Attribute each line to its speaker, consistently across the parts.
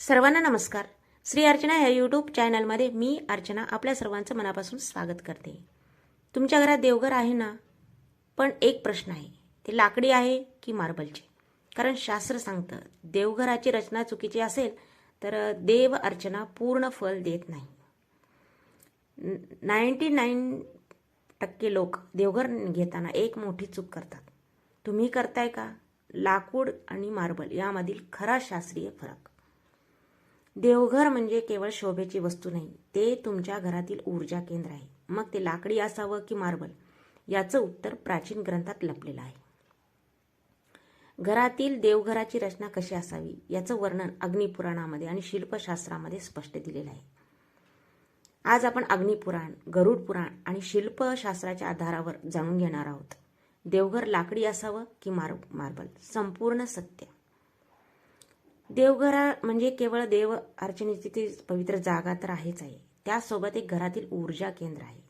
Speaker 1: सर्वांना नमस्कार. श्री अर्चना या यूट्यूब चॅनलमध्ये मी अर्चना आपल्या सर्वांचं मनापासून स्वागत करते. तुमच्या घरात देवघर आहे ना? पण एक प्रश्न आहे. ते लाकडी आहे की मार्बलचे कारण शास्त्र सांगतं देवघराची रचना चुकीची असेल तर देव अर्चना पूर्ण फल देत नाही. नाईन्टी नाईन टक्के लोक देवघर घेताना एक मोठी चूक करतात. तुम्ही करताय का? लाकूड आणि मार्बल यामधील खरा शास्त्रीय फरक. देवघर म्हणजे केवळ शोभेची वस्तू नाही ते तुमच्या घरातील ऊर्जा केंद्र आहे. मग ते लाकडी असावं की मार्बल? याचं उत्तर प्राचीन ग्रंथात लपलेलं आहे. घरातील देवघराची रचना कशी असावी याचं वर्णन अग्निपुराणामध्ये आणि शिल्पशास्त्रामध्ये स्पष्ट दिलेलं आहे. आज आपण अग्निपुराण गरुड पुराण आणि शिल्पशास्त्राच्या आधारावर जाणून घेणार आहोत. देवघर लाकडी असावं की मार मार्बल? संपूर्ण सत्य. देवघरा म्हणजे केवळ देव अर्चनेची ती पवित्र जागा तर आहेच आहे. त्यासोबत एक घरातील ऊर्जा केंद्र आहे.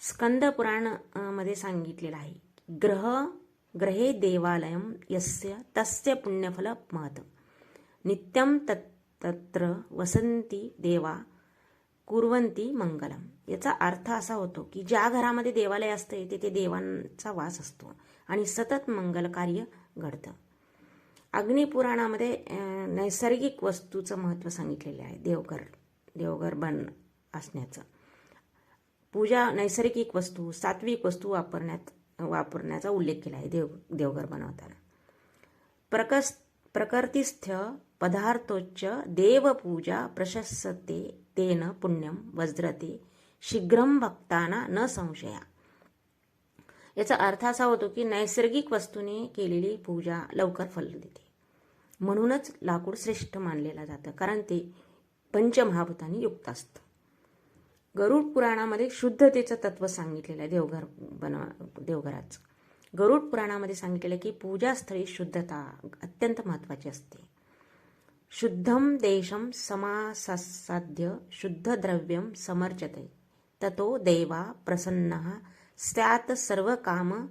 Speaker 1: स्कंद पुराणमध्ये सांगितलेलं आहे ग्रह ग्रहे देवालयम यस्य तस्य पुण्यफल महत नित्यम तत् तत्र वसंती देवा कुर्वंती मंगलम. याचा अर्थ असा होतो की ज्या घरामध्ये देवालय असते तिथे देवांचा वास असतो आणि सतत मंगल कार्य घडतं. अग्निपुराणामध्ये नैसर्गिक वस्तूचं महत्त्व सांगितलेलं आहे देवघर देवघर बन असण्याचं. पूजा नैसर्गिक वस्तू सात्विक वस्तू वापरण्यात वापरण्याचा उल्लेख केला आहे देव देवघर बनवताना प्रकस प्रकृतिस्थ पदार्थोच्च देवपूजा प्रशस्ते तेन पुण्यम वज्रते शीघ्रम भक्ताना न संशया. याचा अर्थ असा होतो की नैसर्गिक वस्तूने केलेली पूजा लवकर फल देते. म्हणूनच लाकूड श्रेष्ठ मानलेलं जातं कारण ते पंचमहाभूतांनी युक्त असतं. गरुड पुराणामध्ये शुद्धतेचं तत्व सांगितलेलं आहे देवघर बनवा देवघराचं. गरुड पुराणामध्ये सांगितलेलं आहे की पूजास्थळी शुद्धता अत्यंत महत्त्वाची असते. शुद्धम देशम समासाध्य शुद्ध द्रव्यम समर्चते. ततो देवा प्रसन्न त्यात सर्व काम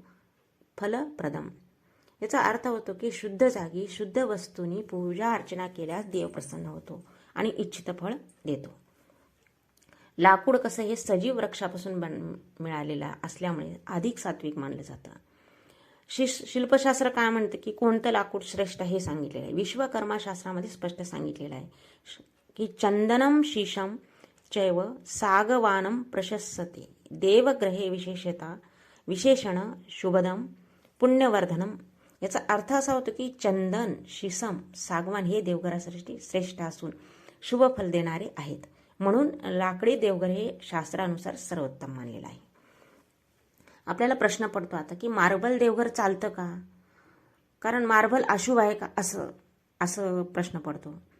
Speaker 1: फलप्रदम. याचा अर्थ होतो की शुद्ध जागी शुद्ध वस्तूंनी पूजा अर्चना केल्यास देव प्रसन्न होतो आणि इच्छित फळ देतो. लाकूड कसं हे सजीव वृक्षापासून बन मिळालेलं असल्यामुळे अधिक सात्विक मानलं जातं. शिश शिल्पशास्त्र काय म्हणतं की कोणतं लाकूड श्रेष्ठ हे सांगितलेलं आहे. विश्वकर्माशास्त्रामध्ये स्पष्ट सांगितलेलं आहे. की चंदनम शीशम चैव सागवानं प्रशस्सति। देवग्रहे विशेषता विशेषण शुभदम पुण्यवर्धनम याचा अर्थ असा होतो की चंदन शिसम सागवान हे देवघरासाठी श्रेष्ठ असून शुभ फल देणारे आहेत. म्हणून लाकडी देवघर हे शास्त्रानुसार सर्वोत्तम मानलेलं आहे. आपल्याला प्रश्न पडतो आता की मार्बल देवघर चालतं का? कारण मार्बल अशुभ आहे का? असं असं प्रश्न पडतो.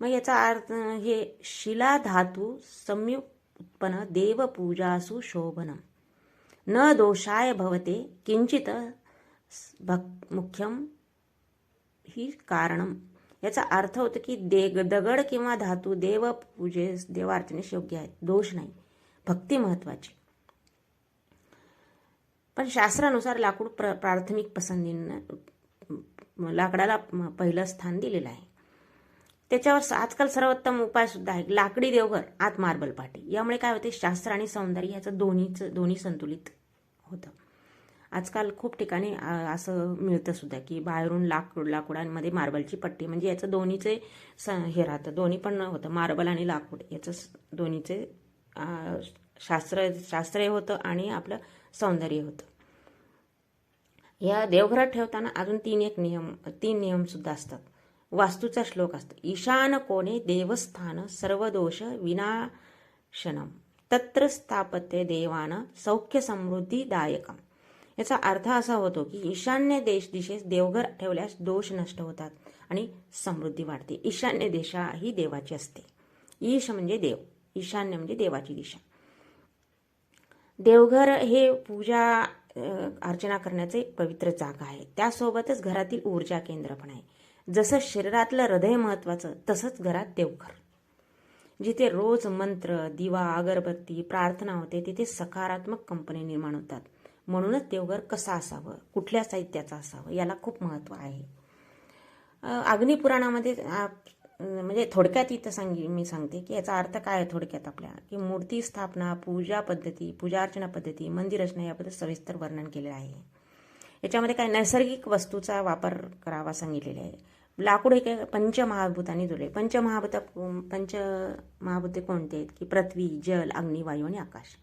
Speaker 1: मग याचा अर्थ हे शिला धातू संयुक्त उत्पन्न देवपूजासु शोभनम। न दोषाय भवते किंचित भक् मुख्यम ही कारणम। याचा अर्थ होतो की दे दगड किंवा धातू देवपूजेस देवार्थनेस योग्य आहे दोष नाही भक्ती महत्वाची पण शास्त्रानुसार लाकूड प्र प्राथमिक पसंतीनं लाकडाला पहिलं स्थान दिलेलं आहे। त्याच्यावर आजकाल सर्वोत्तम उपाय सुद्धा आहे लाकडी देवघर आत मार्बल पाटी. यामुळे काय होते? शास्त्र आणि सौंदर्य याचं दोन्हीचं दोन्ही संतुलित होतं. आजकाल खूप ठिकाणी असं मिळतं सुद्धा की बाहेरून लाकूड लाकूडांमध्ये मार्बलची पट्टी. म्हणजे याचं दोन्हीचे स हे राहतं. दोन्ही पण होतं. मार्बल आणि लाकूड. याचं दोन्हीचे शास्त्र शास्त्रही होतं आणि आपलं सौंदर्य होतं. या देवघरात ठेवताना अजून तीन एक नियम तीन नियम सुद्धा असतात. वास्तूचा श्लोक असतो. ईशान कोणे देवस्थान सर्व दोष विनाशनम. तत्र स्थापत्य देवान सौख्य समृद्धीदायकम याचा अर्थ असा होतो की ईशान्य देश दिशेस देवघर ठेवल्यास दोष नष्ट होतात आणि समृद्धी वाढते. ईशान्य दिशा ही देवाची असते. ईश म्हणजे देव. ईशान्य म्हणजे देवाची दिशा. देवघर हे पूजा अर्चना करण्याचे पवित्र जागा आहे. त्यासोबतच घरातील ऊर्जा केंद्र पण आहे. जसं शरीरातलं हृदय महत्वाचं तसंच घरात देवघर. जिथे रोज मंत्र दिवा अगरबत्ती प्रार्थना होते तिथे सकारात्मक कंपनी निर्माण होतात. म्हणूनच देवघर कसं असावं कुठल्या साहित्याचं असावं याला खूप महत्त्व आहे. अग्निपुराणामध्ये म्हणजे थोडक्यात इथं सांगी मी सांगते की याचा अर्थ काय आहे थोडक्यात आपल्या की मूर्ती स्थापना पूजा पद्धती पूजा अर्चना पद्धती मंदिर रचना याबद्दल सविस्तर वर्णन केलेलं आहे. याच्यामध्ये काय नैसर्गिक वस्तूचा वापर करावा सांगितलेला आहे. लाकूड हे काय पंचमहाभूतांनी जोडले पंचमहाभूत पंचमहाभूते कोणते आहेत? की पृथ्वी जल अग्नी वायू आणि आकाश.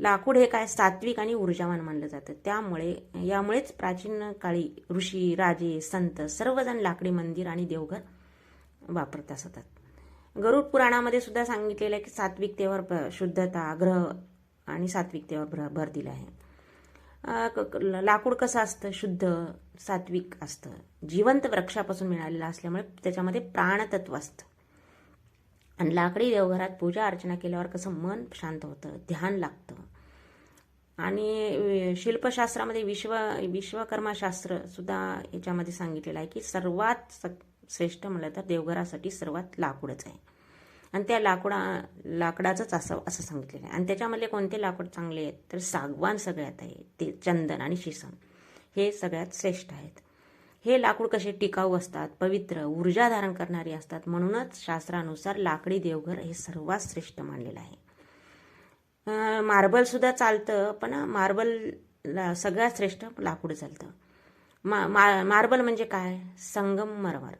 Speaker 1: लाकूड हे काय? सात्विक आणि ऊर्जावान मानलं जातं. त्यामुळे यामुळेच प्राचीन काळी ऋषी राजे संत सर्वजण लाकडी मंदिर आणि देवघर वापरत असतात. गरुड पुराणामध्ये सुद्धा सांगितलेलं आहे की सात्विकतेवर शुद्धता ग्रह आणि सात्विकतेवर भर भर दिला आहे. लाकूड कसं असतं? शुद्ध सात्विक असतं. जिवंत वृक्षापासून मिळालेलं असल्यामुळे त्याच्यामध्ये प्राणतत्व असतं. आणि लाकडी देवघरात पूजा अर्चना केल्यावर कसं मन शांत होतं ध्यान लागतं. आणि शिल्पशास्त्रामध्ये विश्व विश्वकर्माशास्त्र सुद्धा याच्यामध्ये सांगितलेलं आहे की सर्वात स- श्रेष्ठ म्हणलं तर देवघरासाठी सर्वात लाकूडच आहे. आणि त्या लाकडा लाकडाचंच असावं असं सांगितलेलं आहे. आणि त्याच्यामधले कोणते लाकूड चांगले आहेत? तर सागवान सगळ्यात आहे. ते चंदन आणि शिसम. हे सगळ्यात श्रेष्ठ आहेत. हे लाकूड कसे टिकाऊ असतात पवित्र ऊर्जा धारण करणारी असतात म्हणूनच शास्त्रानुसार लाकडी देवघर हे सर्वात श्रेष्ठ मानलेलं आहे. मार्बलसुद्धा चालतं पण मार्बल सगळ्यात श्रेष्ठ लाकूड चालतं. मा मा मार्बल म्हणजे काय? संगमरमर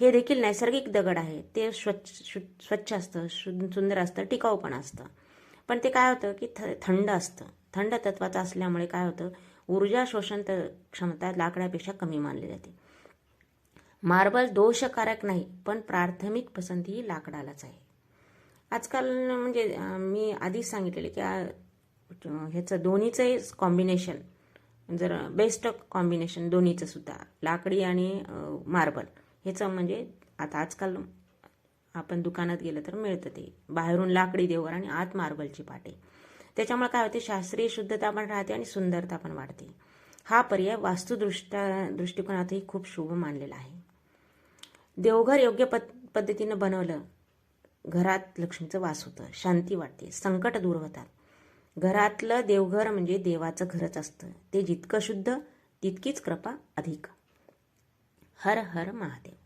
Speaker 1: हे देखील नैसर्गिक दगड आहे. ते स्वच्छ शु- स्वच्छ असतं शु- सुंदर असतं टिकाऊ पण असतं. पण ते काय होतं की थ थंड असतं. थंड तत्वाचं असल्यामुळे काय होतं ऊर्जा शोषण त- क्षमता लाकडापेक्षा कमी मानली जाते. मार्बल दोषकारक नाही पण प्राथमिक पसंती ही लाकडालाच आहे. आजकाल म्हणजे मी आधीच सांगितलेले की ह्याचं दोन्हीचं कॉम्बिनेशन जर बेस्ट कॉम्बिनेशन दोन्हीचं सुद्धा लाकडी आणि मार्बल. ह्याचं म्हणजे आता आजकाल आपण दुकानात गेलं तर मिळतं ते. बाहेरून लाकडी देवर आणि आत मार्बलची पाटे. त्याच्यामुळे काय होते? शास्त्रीय शुद्धता पण राहते आणि सुंदरता पण वाढते. हा पर्याय वास्तुदृष्ट्या दृष्टिकोनातही खूप शुभ मानलेला आहे. देवघर योग्य पद पद्धतीनं बनवलं घरात लक्ष्मीचं वास होतं शांती वाटते संकट दूर होतात. घरातलं देवघर म्हणजे देवाचं घरच असतं. ते जितकं शुद्ध तितकीच कृपा अधिक. हर हर महादेव.